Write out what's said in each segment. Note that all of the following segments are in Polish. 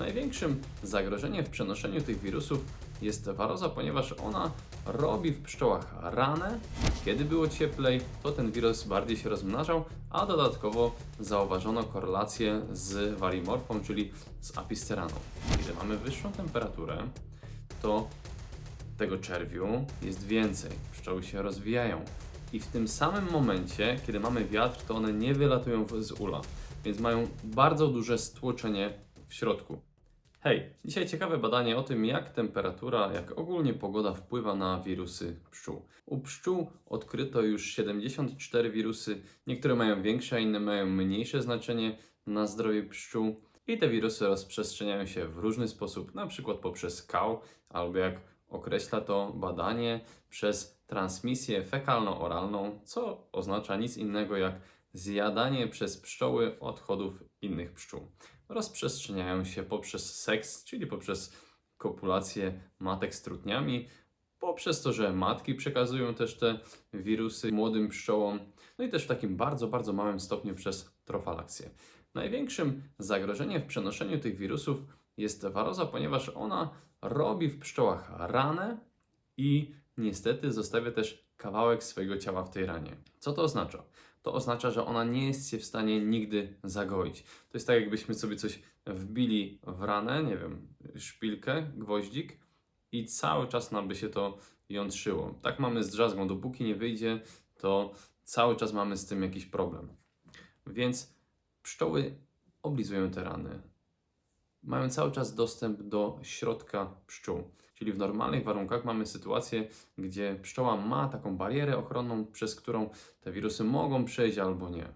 Największym zagrożeniem w przenoszeniu tych wirusów jest waroza, ponieważ ona robi w pszczołach ranę. Kiedy było cieplej, to ten wirus bardziej się rozmnażał, a dodatkowo zauważono korelację z warimorfą, czyli z apisteraną. Kiedy mamy wyższą temperaturę, to tego czerwiu jest więcej, pszczoły się rozwijają. I w tym samym momencie, kiedy mamy wiatr, to one nie wylatują z ula, więc mają bardzo duże stłoczenie w środku. Hej, dzisiaj ciekawe badanie o tym, jak temperatura, jak ogólnie pogoda wpływa na wirusy pszczół. U pszczół odkryto już 74 wirusy, niektóre mają większe, inne mają mniejsze znaczenie na zdrowie pszczół. I te wirusy rozprzestrzeniają się w różny sposób, na przykład poprzez kał, albo jak określa to badanie, przez transmisję fekalno-oralną, co oznacza nic innego jak zjadanie przez pszczoły odchodów innych pszczół rozprzestrzeniają się poprzez seks, czyli poprzez kopulację matek z trutniami, poprzez to, że matki przekazują też te wirusy młodym pszczołom, no i też w takim bardzo, bardzo małym stopniu przez trofalakcję. Największym zagrożeniem w przenoszeniu tych wirusów jest waroza, ponieważ ona robi w pszczołach ranę i niestety zostawia też kawałek swojego ciała w tej ranie. Co to oznacza? To oznacza, że ona nie jest się w stanie nigdy zagoić. To jest tak, jakbyśmy sobie coś wbili w ranę, nie wiem, szpilkę, gwoździk i cały czas nam by się to jątrzyło. Tak mamy z drzazgą, dopóki nie wyjdzie, to cały czas mamy z tym jakiś problem. Więc pszczoły oblizują te rany. Mają cały czas dostęp do środka pszczół. Czyli w normalnych warunkach mamy sytuację, gdzie pszczoła ma taką barierę ochronną, przez którą te wirusy mogą przejść albo nie.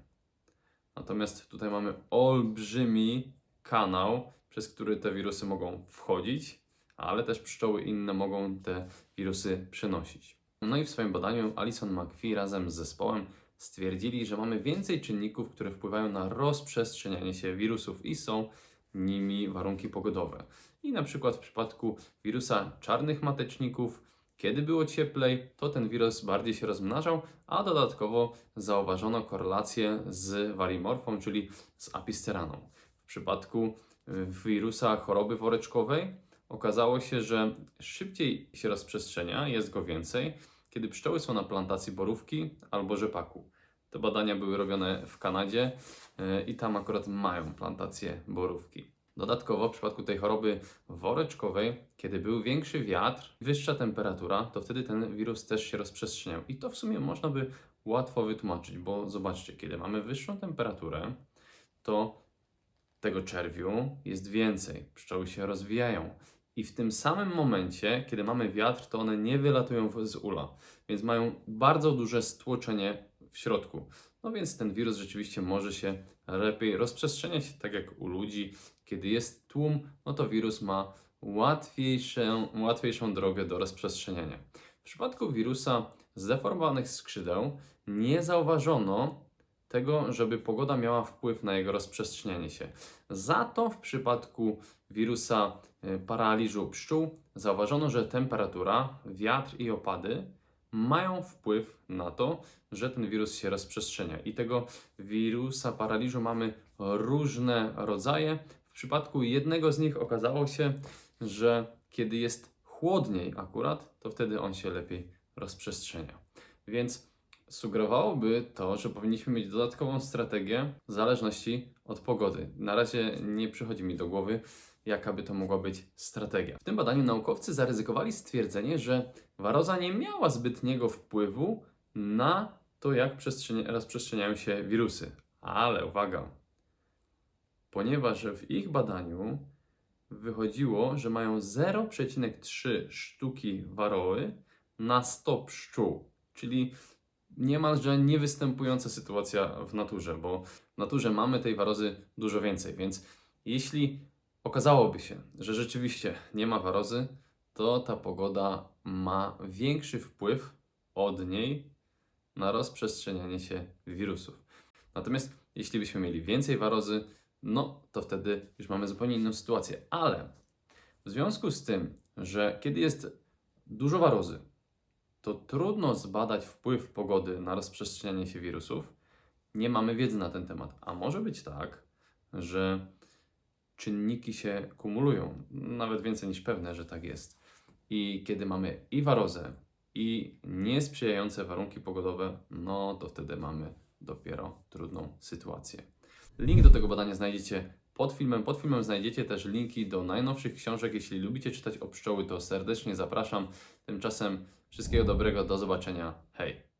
Natomiast tutaj mamy olbrzymi kanał, przez który te wirusy mogą wchodzić, ale też pszczoły inne mogą te wirusy przenosić. No i w swoim badaniu Alison McPhee razem z zespołem stwierdzili, że mamy więcej czynników, które wpływają na rozprzestrzenianie się wirusów i są nimi warunki pogodowe. I na przykład w przypadku wirusa czarnych mateczników, kiedy było cieplej, to ten wirus bardziej się rozmnażał, a dodatkowo zauważono korelację z warimorfą, czyli z apisteraną. W przypadku y, wirusa choroby woreczkowej okazało się, że szybciej się rozprzestrzenia, jest go więcej, kiedy pszczoły są na plantacji borówki albo rzepaku. Te badania były robione w Kanadzie y, i tam akurat mają plantację borówki. Dodatkowo w przypadku tej choroby woreczkowej, kiedy był większy wiatr, wyższa temperatura, to wtedy ten wirus też się rozprzestrzeniał. I to w sumie można by łatwo wytłumaczyć, bo zobaczcie, kiedy mamy wyższą temperaturę, to tego czerwiu jest więcej, pszczoły się rozwijają. I w tym samym momencie, kiedy mamy wiatr, to one nie wylatują z ula, więc mają bardzo duże stłoczenie w środku. No więc ten wirus rzeczywiście może się lepiej rozprzestrzeniać, tak jak u ludzi. Kiedy jest tłum, no to wirus ma łatwiejszą, łatwiejszą drogę do rozprzestrzeniania. W przypadku wirusa zdeformowanych skrzydeł nie zauważono tego, żeby pogoda miała wpływ na jego rozprzestrzenianie się. Za to w przypadku wirusa y, paraliżu pszczół zauważono, że temperatura, wiatr i opady mają wpływ na to, że ten wirus się rozprzestrzenia. I tego wirusa paraliżu mamy różne rodzaje. W przypadku jednego z nich okazało się, że kiedy jest chłodniej akurat, to wtedy on się lepiej rozprzestrzenia. Więc sugerowałoby to, że powinniśmy mieć dodatkową strategię w zależności od pogody. Na razie nie przychodzi mi do głowy, jaka by to mogła być strategia. W tym badaniu naukowcy zaryzykowali stwierdzenie, że waroza nie miała zbytniego wpływu na to, jak przestrzenia- rozprzestrzeniają się wirusy. Ale uwaga, ponieważ w ich badaniu wychodziło, że mają 0,3 sztuki waroły na 100 pszczół, czyli niemalże niewystępująca sytuacja w naturze, bo w naturze mamy tej warozy dużo więcej, więc jeśli okazałoby się, że rzeczywiście nie ma warozy, to ta pogoda ma większy wpływ od niej na rozprzestrzenianie się wirusów. Natomiast jeśli byśmy mieli więcej warozy, no to wtedy już mamy zupełnie inną sytuację. Ale w związku z tym, że kiedy jest dużo warozy, to trudno zbadać wpływ pogody na rozprzestrzenianie się wirusów. Nie mamy wiedzy na ten temat. A może być tak, że czynniki się kumulują. Nawet więcej niż pewne, że tak jest. I kiedy mamy i warozę, i niesprzyjające warunki pogodowe, no to wtedy mamy dopiero trudną sytuację. Link do tego badania znajdziecie pod filmem. Pod filmem znajdziecie też linki do najnowszych książek. Jeśli lubicie czytać o pszczoły, to serdecznie zapraszam. Tymczasem wszystkiego dobrego, do zobaczenia. Hej!